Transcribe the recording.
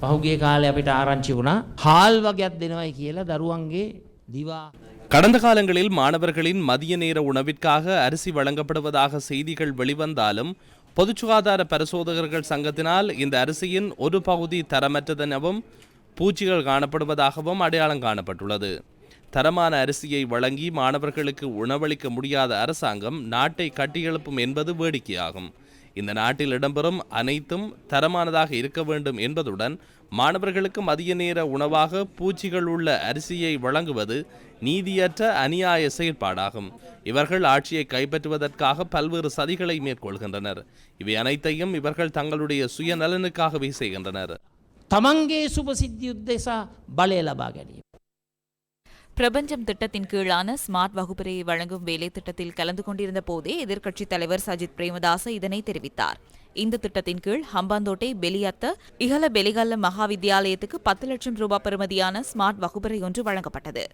පහුගේ කාලේ අපිට ආරංචි වුණා හාල් වගේක් දෙනවයි කියලා දරුවන්ගේ දිවා கடந்த காலங்களில் மாணவர்களின் மதிய நேர உணவிற்காக அரிசி வழங்கப்படுவதாக செய்திகள் வெளிவந்தாலும் பொது சுகாதார பரிசோதகர்கள் சங்கத்தினால் இந்த அரிசியின் ஒரு பகுதி தரமற்றதெனவும் பூச்சிகள் காணப்படுவதாகவும் அடையாளம் காணப்பட்டுள்ளது தரமான அரிசியை வழங்கி மாணவர்களுக்கு உணவளிக்க முடியாத அரசாங்கம் நாட்டை கட்டியெழுப்பும் என்பது வேடிக்கையாகும் இந்த நாட்டில் இடம்பெறும் அனைத்தும் தரமானதாக இருக்க வேண்டும் என்பதுடன் மாணவர்களுக்கு மதிய நேர உணவாக பூச்சிகள் உள்ள அரிசியை வழங்குவது நீதியற்ற அநியாய செயற்பாடாகும். இவர்கள் ஆட்சியை கைப்பற்றுவதற்காக பல்வேறு சதிகளை மேற்கொள்கின்றனர். இவை அனைத்தையும் இவர்கள் தங்களுடைய சுயநலனுக்காகவே செய்கின்றனர். தமங்கே சுபசித்தியுத்தேசா பலே லபாகனி பிரபஞ்சம் திட்டத்தின் கீழான ஸ்மார்ட் வகுப்பறையை வழங்கும் வேலை திட்டத்தில் கலந்து கொண்டிருந்த போதே எதிர்க்கட்சித் தலைவர் சஜித் பிரேமதாச இதனை தெரிவித்தார். இந்த திட்டத்தின் கீழ் ஹம்பாந்தோட்டை பெலியத்த இகல பெலிகல்ல மகா வித்தியாலயத்துக்கு பத்து லட்சம் ரூபாய் பெறுமதியான ஸ்மார்ட் வகுப்பறை ஒன்று வழங்கப்பட்டது.